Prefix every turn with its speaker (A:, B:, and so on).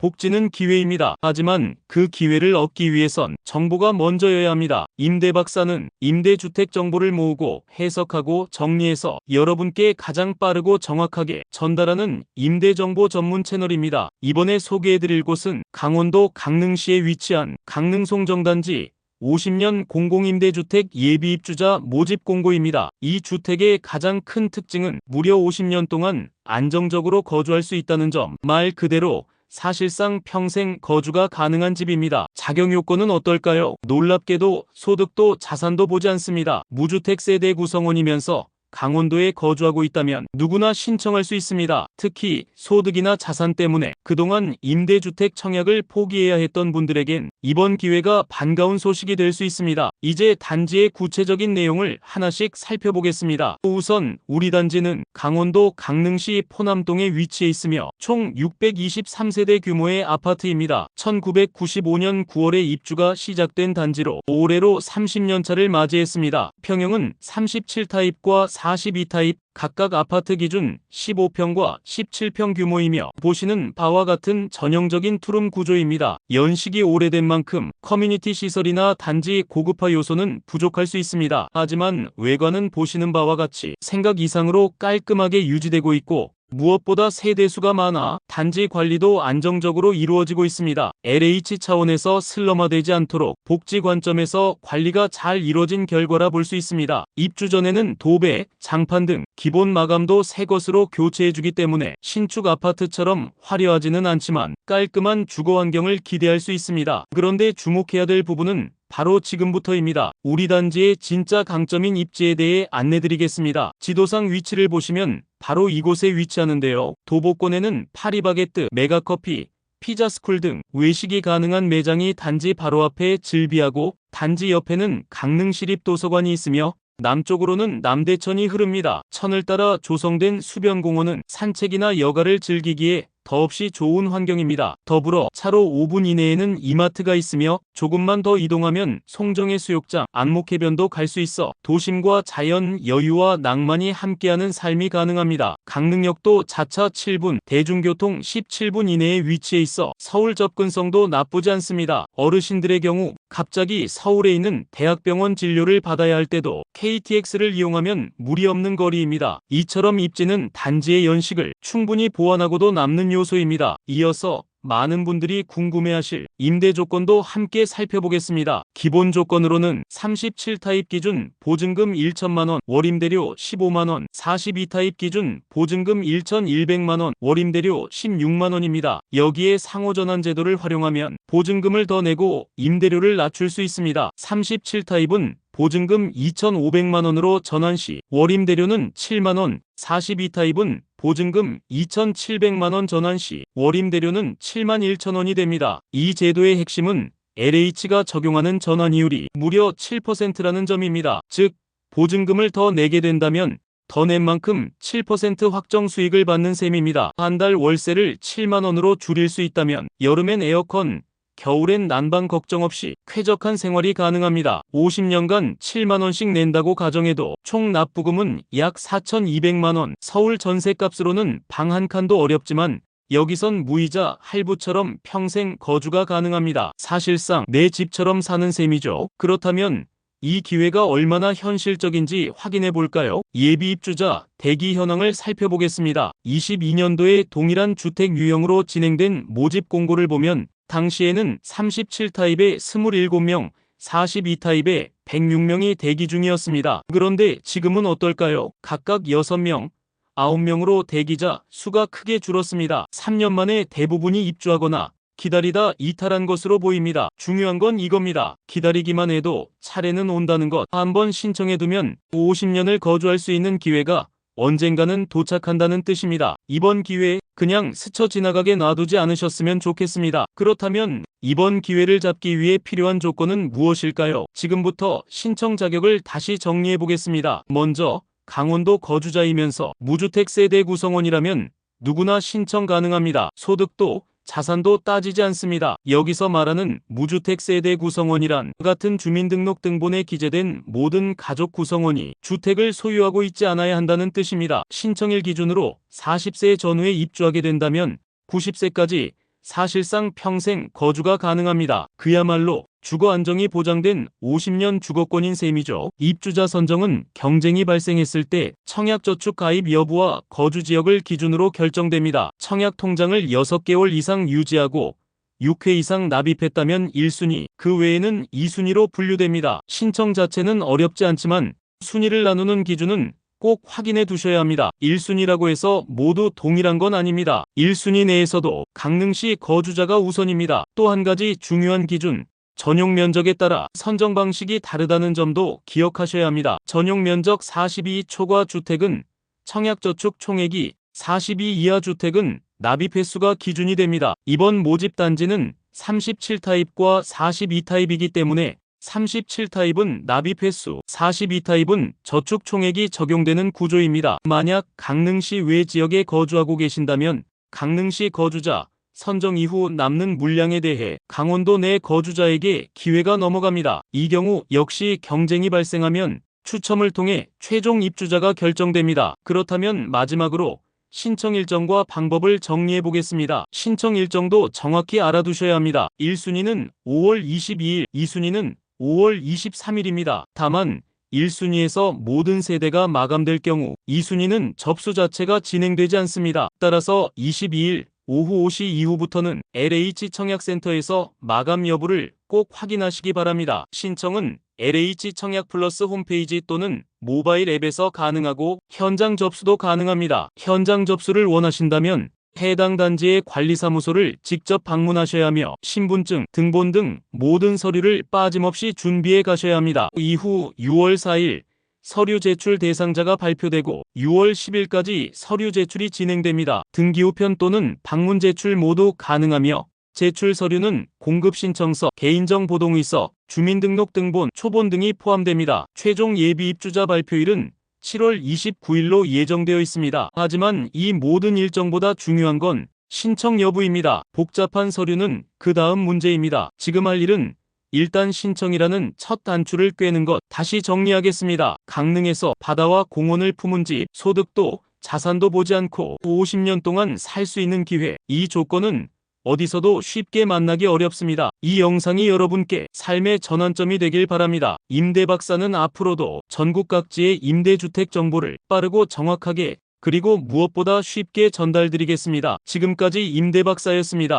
A: 복지는 기회입니다. 하지만 그 기회를 얻기 위해선 정보가 먼저여야 합니다. 임대 박사는 임대주택 정보를 모으고 해석하고 정리해서 여러분께 가장 빠르고 정확하게 전달하는 임대정보 전문 채널입니다. 이번에 소개해드릴 곳은 강원도 강릉시에 위치한 강릉송정단지 50년 공공임대주택 예비입주자 모집 공고입니다. 이 주택의 가장 큰 특징은 무려 50년 동안 안정적으로 거주할 수 있다는 점. 말 그대로 사실상 평생 거주가 가능한 집입니다. 자격 요건은 어떨까요? 놀랍게도 소득도 자산도 보지 않습니다. 무주택 세대 구성원이면서 강원도에 거주하고 있다면 누구나 신청할 수 있습니다. 특히 소득이나 자산 때문에 그동안 임대주택 청약을 포기해야 했던 분들에겐 이번 기회가 반가운 소식이 될 수 있습니다. 이제 단지의 구체적인 내용을 하나씩 살펴보겠습니다. 우선 우리 단지는 강원도 강릉시 포남동에 위치해 있으며 총 623세대 규모의 아파트입니다. 1995년 9월에 입주가 시작된 단지로 올해로 30년 차를 맞이했습니다. 평형은 37타입과 42타입 각각 아파트 기준 15평과 17평 규모이며 보시는 바와 같은 전형적인 투룸 구조입니다. 연식이 오래된 만큼 커뮤니티 시설이나 단지 고급화 요소는 부족할 수 있습니다. 하지만 외관은 보시는 바와 같이 생각 이상으로 깔끔하게 유지되고 있고 무엇보다 세대수가 많아 단지 관리도 안정적으로 이루어지고 있습니다. LH 차원에서 슬럼화되지 않도록 복지 관점에서 관리가 잘 이루어진 결과라 볼 수 있습니다. 입주 전에는 도배, 장판 등 기본 마감도 새 것으로 교체해주기 때문에 신축 아파트처럼 화려하지는 않지만 깔끔한 주거 환경을 기대할 수 있습니다. 그런데 주목해야 될 부분은 바로 지금부터입니다. 우리 단지의 진짜 강점인 입지에 대해 안내드리겠습니다. 지도상 위치를 보시면 바로 이곳에 위치하는데요. 도보권에는 파리바게뜨, 메가커피, 피자스쿨 등 외식이 가능한 매장이 단지 바로 앞에 즐비하고 단지 옆에는 강릉시립도서관이 있으며 남쪽으로는 남대천이 흐릅니다. 천을 따라 조성된 수변공원은 산책이나 여가를 즐기기에 더없이 좋은 환경입니다. 더불어 차로 5분 이내에는 이마트가 있으며 조금만 더 이동하면 송정해 수욕장, 안목해변도 갈 수 있어 도심과 자연, 여유와 낭만이 함께하는 삶이 가능합니다. 강릉역도 자차 7분, 대중교통 17분 이내에 위치해 있어 서울 접근성도 나쁘지 않습니다. 어르신들의 경우 갑자기 서울에 있는 대학병원 진료를 받아야 할 때도 KTX를 이용하면 무리 없는 거리입니다. 이처럼 입지는 단지의 연식을 충분히 보완하고도 남는 요소입니다. 이어서 많은 분들이 궁금해하실 임대 조건도 함께 살펴보겠습니다. 기본 조건으로는 37타입 기준 보증금 1천만원, 월임대료 15만원, 42타입 기준 보증금 1,100만원, 월임대료 16만원입니다. 여기에 상호전환 제도를 활용하면 보증금을 더 내고 임대료를 낮출 수 있습니다. 37타입은 보증금 2,500만원으로 전환 시 월임대료는 7만원, 42타입은 보증금 2,700만원 전환 시 월임 대료는 7만 1천원이 됩니다. 이 제도의 핵심은 LH가 적용하는 전환이율이 무려 7%라는 점입니다. 즉, 보증금을 더 내게 된다면 더 낸 만큼 7% 확정 수익을 받는 셈입니다. 한 달 월세를 7만원으로 줄일 수 있다면 여름엔 에어컨, 겨울엔 난방 걱정 없이 쾌적한 생활이 가능합니다. 50년간 7만원씩 낸다고 가정해도 총 납부금은 약 4,200만원, 서울 전세값으로는 방 한 칸도 어렵지만 여기선 무이자 할부처럼 평생 거주가 가능합니다. 사실상 내 집처럼 사는 셈이죠. 그렇다면 이 기회가 얼마나 현실적인지 확인해 볼까요? 예비 입주자 대기 현황을 살펴보겠습니다. 22년도에 동일한 주택 유형으로 진행된 모집 공고를 보면 당시에는 37타입에 27명, 42타입에 106명이 대기 중이었습니다. 그런데 지금은 어떨까요? 각각 6명, 9명으로 대기자 수가 크게 줄었습니다. 3년 만에 대부분이 입주하거나 기다리다 이탈한 것으로 보입니다. 중요한 건 이겁니다. 기다리기만 해도 차례는 온다는 것. 한번 신청해두면 50년을 거주할 수 있는 기회가 언젠가는 도착한다는 뜻입니다. 이번 기회에 그냥 스쳐 지나가게 놔두지 않으셨으면 좋겠습니다. 그렇다면 이번 기회를 잡기 위해 필요한 조건은 무엇일까요? 지금부터 신청 자격을 다시 정리해 보겠습니다. 먼저 강원도 거주자이면서 무주택 세대 구성원이라면 누구나 신청 가능합니다. 소득도 자산도 따지지 않습니다. 여기서 말하는 무주택 세대 구성원이란 같은 주민등록등본에 기재된 모든 가족 구성원이 주택을 소유하고 있지 않아야 한다는 뜻입니다. 신청일 기준으로 40세 전후에 입주하게 된다면 90세까지 사실상 평생 거주가 가능합니다. 그야말로 주거 안정이 보장된 50년 주거권인 셈이죠. 입주자 선정은 경쟁이 발생했을 때 청약저축 가입 여부와 거주 지역을 기준으로 결정됩니다. 청약 통장을 6개월 이상 유지하고 6회 이상 납입했다면 1순위, 그 외에는 2순위로 분류됩니다. 신청 자체는 어렵지 않지만 순위를 나누는 기준은 꼭 확인해 두셔야 합니다. 1순위라고 해서 모두 동일한 건 아닙니다. 1순위 내에서도 강릉시 거주자가 우선입니다. 또 한 가지 중요한 기준, 전용 면적에 따라 선정 방식이 다르다는 점도 기억하셔야 합니다. 전용 면적 42 초과 주택은 청약저축 총액이 42 이하 주택은 납입 횟수가 기준이 됩니다. 이번 모집 단지는 37타입과 42타입이기 때문에 37타입은 납입 횟수, 42타입은 저축 총액이 적용되는 구조입니다. 만약 강릉시 외 지역에 거주하고 계신다면 강릉시 거주자 선정 이후 남는 물량에 대해 강원도 내 거주자에게 기회가 넘어갑니다. 이 경우 역시 경쟁이 발생하면 추첨을 통해 최종 입주자가 결정됩니다. 그렇다면 마지막으로 신청 일정과 방법을 정리해 보겠습니다. 신청 일정도 정확히 알아두셔야 합니다. 1순위는 5월 22일, 2순위는 5월 23일입니다. 다만 1순위에서 모든 세대가 마감될 경우 2순위는 접수 자체가 진행되지 않습니다. 따라서 22일 오후 5시 이후부터는 LH 청약센터에서 마감 여부를 꼭 확인하시기 바랍니다. 신청은 LH 청약 플러스 홈페이지 또는 모바일 앱에서 가능하고 현장 접수도 가능합니다. 현장 접수를 원하신다면 해당 단지의 관리사무소를 직접 방문하셔야 하며 신분증, 등본 등 모든 서류를 빠짐없이 준비해 가셔야 합니다. 이후 6월 4일 서류 제출 대상자가 발표되고 6월 10일까지 서류 제출이 진행됩니다. 등기 우편 또는 방문 제출 모두 가능하며 제출 서류는 공급 신청서, 개인정보 동의서, 주민등록등본, 초본 등이 포함됩니다. 최종 예비 입주자 발표일은 7월 29일로 예정되어 있습니다. 하지만 이 모든 일정보다 중요한 건 신청 여부입니다. 복잡한 서류는 그 다음 문제입니다. 지금 할 일은 일단 신청이라는 첫 단추를 꿰는 것 다시 정리하겠습니다. 강릉에서 바다와 공원을 품은 집, 소득도 자산도 보지 않고 50년 동안 살 수 있는 기회. 이 조건은 어디서도 쉽게 만나기 어렵습니다. 이 영상이 여러분께 삶의 전환점이 되길 바랍니다. 임대 박사는 앞으로도 전국 각지의 임대주택 정보를 빠르고 정확하게 그리고 무엇보다 쉽게 전달드리겠습니다. 지금까지 임대 박사였습니다.